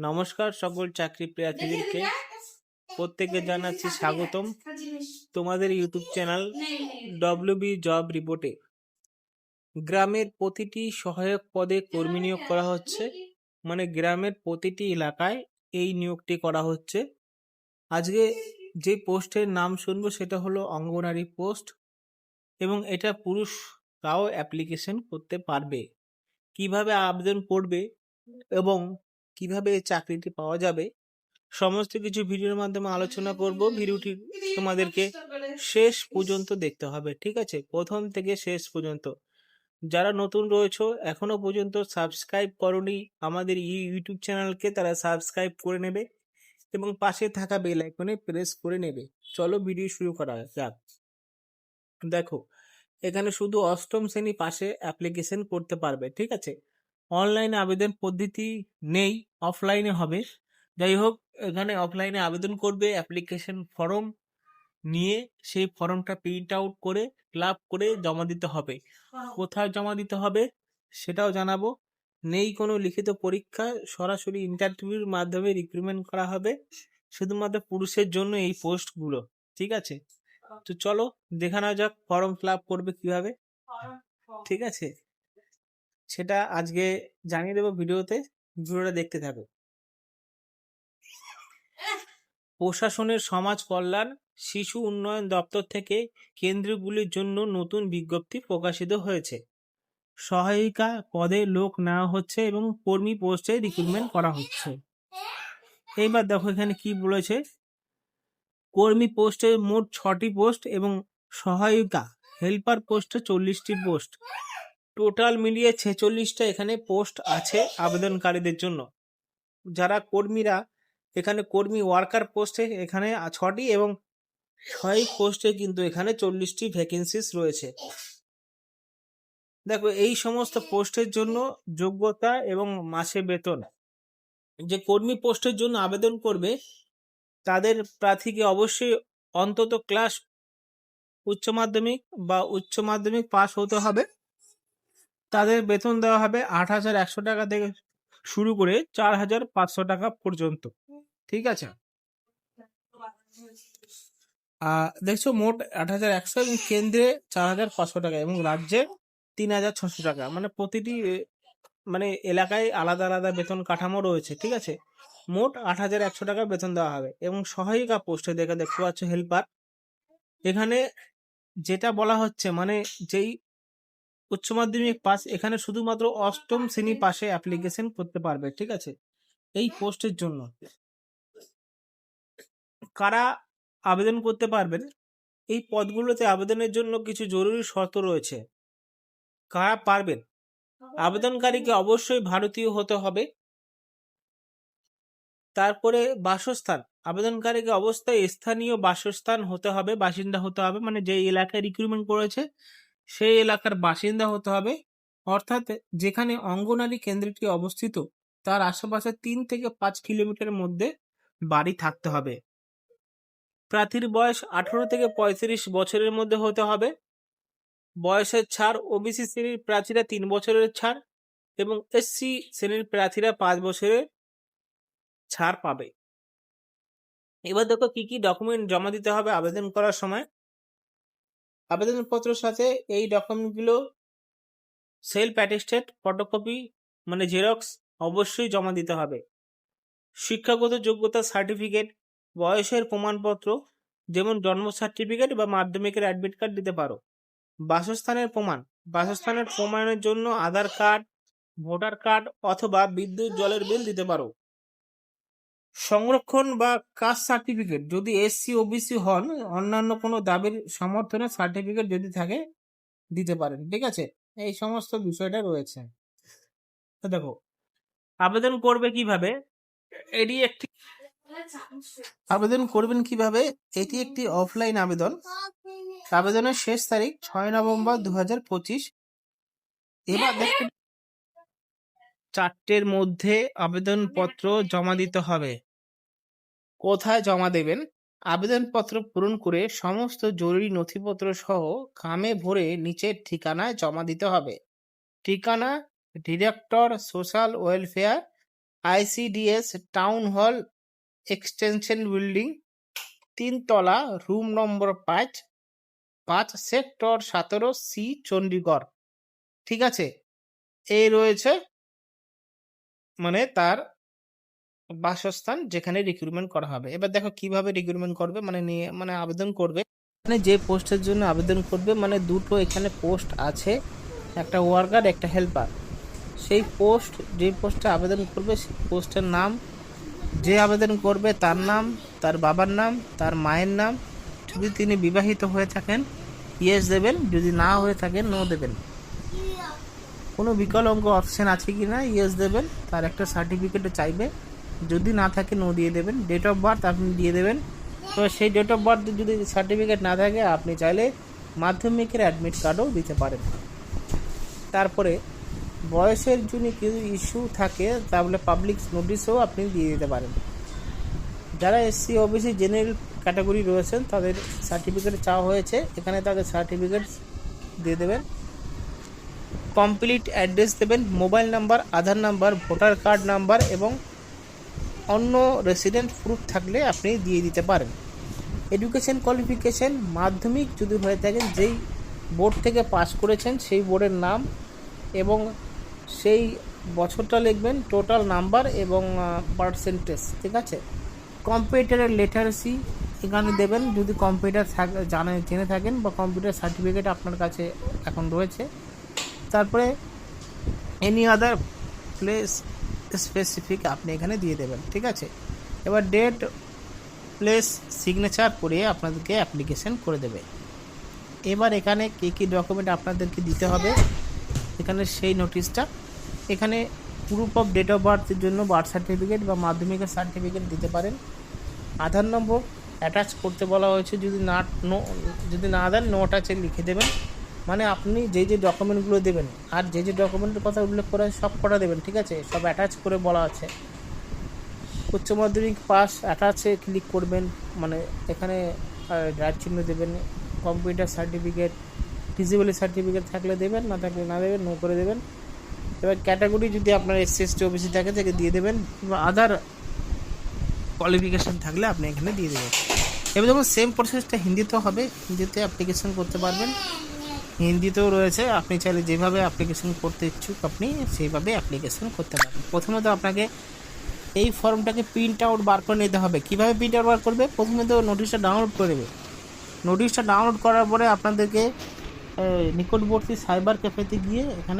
নমস্কার সকল চাকরি প্রার্থীদেরকে প্রত্যেককে জানাচ্ছি স্বাগতম। তোমাদের ইউটিউব চ্যানেল ডব্লিউবি জব রিপোর্টে গ্রামের প্রতিটি সহায়ক পদে কর্মী নিয়োগ করা হচ্ছে। মানে গ্রামের প্রতিটি এলাকায় এই নিয়োগটি করা হচ্ছে। আজকে যে পোস্টের নাম শুনব সেটা হলো অঙ্গনারী পোস্ট এবং এটা পুরুষরাও অ্যাপ্লিকেশন করতে পারবে। কীভাবে আবেদন করবে এবং কীভাবে এই চাকরিটি পাওয়া যাবে? সমস্ত কিছু ভিডিওর মাধ্যমে আলোচনা করব। ভিডিওটি তোমাদেরকে শেষ পর্যন্ত দেখতে হবে, ঠিক আছে? প্রথম থেকে শেষ পর্যন্ত। যারা নতুন রয়েছে, এখনও পর্যন্ত সাবস্ক্রাইব করনি আমাদের ইউটিউব চ্যানেলকে, তারা সাবস্ক্রাইব করে নেবে এবং পাশে থাকা বেল আইকনে প্রেস করে নেবে। চলো ভিডিও শুরু করা যাক। দেখো, এখানে শুধু অষ্টম শ্রেণি পাশে অ্যাপ্লিকেশন করতে পারবে, ঠিক আছে? অনলাইনে আবেদন পদ্ধতি নেই অফলাইনে হবে। যাই হোক, এখানে অফলাইনে আবেদন করবে অ্যাপ্লিকেশন ফর্ম নিয়ে সেই ফর্মটা প্রিন্ট আউট করে ফিল করে জমা দিতে হবে। কোথায় জমা দিতে হবে সেটাও জানাব। নেই কোনো লিখিত পরীক্ষা, সরাসরি ইন্টারভিউর মাধ্যমে রিক্রুটমেন্ট করা হবে, শুধুমাত্র পুরুষের জন্য এই পোস্টগুলো ঠিক আছে? তো চলো, দেখা নেওয়া যাক ফর্ম ফিল আপ করবে কীভাবে। ঠিক আছে? সেটা আজকে জানিয়ে দেবো ভিডিওতে। ভিডিওটা দেখতে থাকো। প্রশাসনের সমাজ কল্যাণ, শিশু উন্নয়ন দপ্তর থেকে কেন্দ্রগুলির জন্য নতুন বিজ্ঞপ্তি প্রকাশিত হয়েছে। সহায়িকা পদে লোক নেওয়া হচ্ছে এবং কর্মী পোস্টে রিক্রুটমেন্ট করা হচ্ছে। এইবার দেখো এখানে কি বলেছে? কর্মী পোস্টে মোট ছটি পোস্ট এবং সহায়িকা হেল্পার পোস্টে চল্লিশটি পোস্ট। টোটাল মিলিয়ে ছেচল্লিশটা এখানে পোস্ট আছে আবেদনকারীদের জন্য। যারা কর্মীরা, এখানে কর্মী ওয়ার্কার পোস্টে এখানে ছটি এবং ছয় পোস্টে কিন্তু এখানে চল্লিশটি ভ্যাকেন্সিস রয়েছে। দেখো, এই সমস্ত পোস্টের জন্য যোগ্যতা এবং মাসে বেতন। যে কর্মী পোস্টের জন্য আবেদন করবে, তাদের প্রার্থীকে অবশ্যই অন্তত ক্লাস উচ্চ মাধ্যমিক বা উচ্চ মাধ্যমিক পাস হতে হবে। তাদের বেতন দেওয়া হবে আট হাজার একশো টাকা থেকে শুরু করে চার হাজার পাঁচশো টাকা পর্যন্ত। ঠিক আছে? দেখছ মোট আট হাজার একশো এবং কেন্দ্রে চার হাজার পাঁচশো টাকা এবং রাজ্যে তিন হাজার ছশো টাকা। মানে প্রতিটি মানে এলাকায় আলাদা আলাদা বেতন কাঠামো রয়েছে, ঠিক আছে? মোট আট হাজার একশো টাকা বেতন দেওয়া হবে এবং সহায়িকা পোস্টে দেখে দেখতে পাচ্ছ হেল্পার। এখানে যেটা বলা হচ্ছে মানে যেই উচ্চ মাধ্যমিক পাস, এখানে শুধুমাত্র অষ্টম শ্রেণি পাশে অ্যাপ্লিকেশন করতে পারবে, ঠিক আছে? এই পোস্টের জন্য। কারা আবেদন করতে পারবেন? এই পদগুলোতে আবেদনের জন্য কিছু জরুরি শর্ত রয়েছে। কারা পারবেন? আবেদনকারীকে অবশ্যই ভারতীয় হতে হবে। তারপরে বাসস্থান। আবেদনকারীকে অবস্থায় স্থানীয় বাসস্থান হতে হবে, বাসিন্দা হতে হবে মানে যে এলাকায় রিক্রুটমেন্ট করেছে সেই এলাকার বাসিন্দা হতে হবে। অর্থাৎ যেখানে অঙ্গনারী কেন্দ্রটি অবস্থিত, তার আশেপাশে তিন থেকে পাঁচ কিলোমিটারের মধ্যে বাড়ি থাকতে হবে। প্রার্থীর বয়স আঠারো থেকে পঁয়ত্রিশ বছরের মধ্যে হতে হবে। বয়সের ছাড় ওবিসি শ্রেণির প্রার্থীরা তিন বছরের ছাড় এবং এসসি শ্রেণির প্রার্থীরা পাঁচ বছরের ছাড় পাবে। এবার দেখো কি কি ডকুমেন্ট জমা দিতে হবে আবেদন করার সময়। আবেদনপত্রের সাথে এই ডকুমেন্টগুলো সেলফ অ্যাটেস্টেড ফটোকপি মানে জেরক্স, অবশ্যই জমা দিতে হবে। শিক্ষাগত যোগ্যতা সার্টিফিকেট, বয়সের প্রমাণপত্র, যেমন জন্ম সার্টিফিকেট বা মাধ্যমিকের অ্যাডমিট কার্ড দিতে পারো। বাসস্থানের প্রমাণ, বাসস্থানের প্রমাণের জন্য আধার কার্ড, ভোটার কার্ড অথবা বিদ্যুৎ জলের বিল দিতে পারো। সংরক্ষণ বা কাস্ট সার্টিফিকেট যদি এসসি ওবিসি হন, অন্যান্য কোনো দাবির সমর্থনে সার্টিফিকেট যদি থাকে, দিতে পারেন, ঠিক আছে? এই সমস্ত বিষয়টা রয়েছে। তো দেখো, আবেদন করবে কীভাবে? এটি একটি আবেদন করবেন কীভাবে? এটি একটি অফলাইন আবেদন। আবেদনের শেষ তারিখ ছয় নভেম্বর দু হাজার পঁচিশ। এবার চারটের মধ্যে আবেদনপত্র জমা দিতে হবে। কোথায় জমা দেবেন? আবেদনপত্র পূরণ করে সমস্ত জরুরি নথিপত্র সহ খামে ভরে নিচের ঠিকানায় জমা দিতে হবে। ঠিকানা director social welfare ICDS town hall extension building তিনতলা রুম নম্বর পাঁচ পাঁচ সেক্টর সতেরো সি চণ্ডীগড়। ঠিক আছে? এই রয়েছে মানে তার বাসস্থান যেখানে রিক্রুটমেন্ট করা হবে। এবার দেখো কীভাবে রিক্রুটমেন্ট করবে মানে নিয়ে মানে আবেদন করবে। মানে যে পোস্টের জন্য আবেদন করবে মানে দুটো এখানে পোস্ট আছে। একটা ওয়ার্কার একটা হেল্পার সেই পোস্ট যে পোস্টে আবেদন করবে, সেই পোস্টের নাম, যে আবেদন করবে তার নাম, তার বাবার নাম, তার মায়ের নাম। যদি তিনি বিবাহিত হয়ে থাকেন ইয়েস দেবেন। যদি না হয়ে থাকেন নো দেবেন। কোনো বিকলাঙ্গ অপশান আছে কি না ইয়েস দেবেন। তার একটা সার্টিফিকেটও চাইবে। যদি না থাকে নো দিয়ে দেবেন। ডেট অফ বার্থ আপনি দিয়ে দেবেন। তো সেই ডেট অফ বার্থ যদি সার্টিফিকেট না থাকে, আপনি চাইলে মাধ্যমিকের অ্যাডমিট কার্ডও দিতে পারেন। তারপরে বয়সের যদি কিছু ইস্যু থাকে, তাহলে পাবলিক নোটিশও আপনি দিয়ে দিতে পারেন। যারা এসসি ওবিসি জেনারেল ক্যাটাগরি রয়েছেন, তাদের সার্টিফিকেট চাওয়া হয়েছে। এখানে তাদের সার্টিফিকেট দিয়ে দেবেন। কমপ্লিট অ্যাড্রেস দেবেন, mobile number, Aadhaar number, voter card number এবং অন্য রেসিডেন্ট প্রুফ থাকলে আপনি দিয়ে দিতে পারেন। এডুকেশন কোয়ালিফিকেশন মাধ্যমিক যদি হয়ে থাকেন যেই বোর্ড থেকে পাস করেছেন, সেই বোর্ডের নাম এবং সেই বছরটা লিখবেন টোটাল নাম্বার এবং পার্সেন্টেজ ঠিক আছে? কম্পিউটারের লেটারেসি এখানে দেবেন, যদি কম্পিউটার জানে, জেনে থাকেন বা কম্পিউটার সার্টিফিকেট আপনার কাছে এখন রয়েছে। তারপরে এনি আদার প্লেস স্পেসিফিক আপনি এখানে দিয়ে দেবেন, ঠিক আছে? এবার ডেট প্লেস সিগনেচার করে আপনাদেরকে অ্যাপ্লিকেশন করে দেবে। এবার এখানে কী কী ডকুমেন্ট আপনাদেরকে দিতে হবে? এখানে সেই নোটিশটা এখানে প্রুফ অফ ডেট অফ বার্থের জন্য বার্থ সার্টিফিকেট বা মাধ্যমিকের সার্টিফিকেট দিতে পারেন। আধার নম্বর অ্যাটাচ করতে বলা হয়েছে। যদি না নো যদি না দেন নো অ্যাটাচে লিখে দেবেন। মানে আপনি যে যে ডকুমেন্টগুলো দেবেন, আর যে যে ডকুমেন্টের কথা উল্লেখ করা হয় সব কটা দেবেন, ঠিক আছে? সব অ্যাটাচ করে বলা আছে। উচ্চ মাধ্যমিক পাস অ্যাটাচে ক্লিক করবেন মানে এখানে রাইট চিহ্ন দেবেন কম্পিউটার সার্টিফিকেট ডিসেবলি সার্টিফিকেট থাকলে দেবেন, না থাকলে না দেবেন নো করে দেবেন। এবার ক্যাটাগরি যদি আপনার এসসি এসটি ওবিসি থাকে থেকে দিয়ে দেবেন, কিংবা আদার কোয়ালিফিকেশান থাকলে আপনি এখানে দিয়ে দেবেন। এবার যখন সেম প্রসেসটা হিন্দিতেও হবে, হিন্দিতে অ্যাপ্লিকেশন করতে পারবেন। হিন্দিতেও রয়েছে। আপনি চাইলে যেভাবে অ্যাপ্লিকেশন করতে ইচ্ছুক, আপনি সেইভাবে অ্যাপ্লিকেশন করতে পারেন। প্রথমত আপনাকে এই ফর্মটাকে প্রিন্ট আউট বার করে নিতে হবে। কীভাবে প্রিন্ট আউট বার করবে? প্রথমে তো নোটিশটা ডাউনলোড করে দেবে নোটিশটা ডাউনলোড করার পরে আপনাদেরকে নিকটবর্তী সাইবার ক্যাফেতে গিয়ে এখানে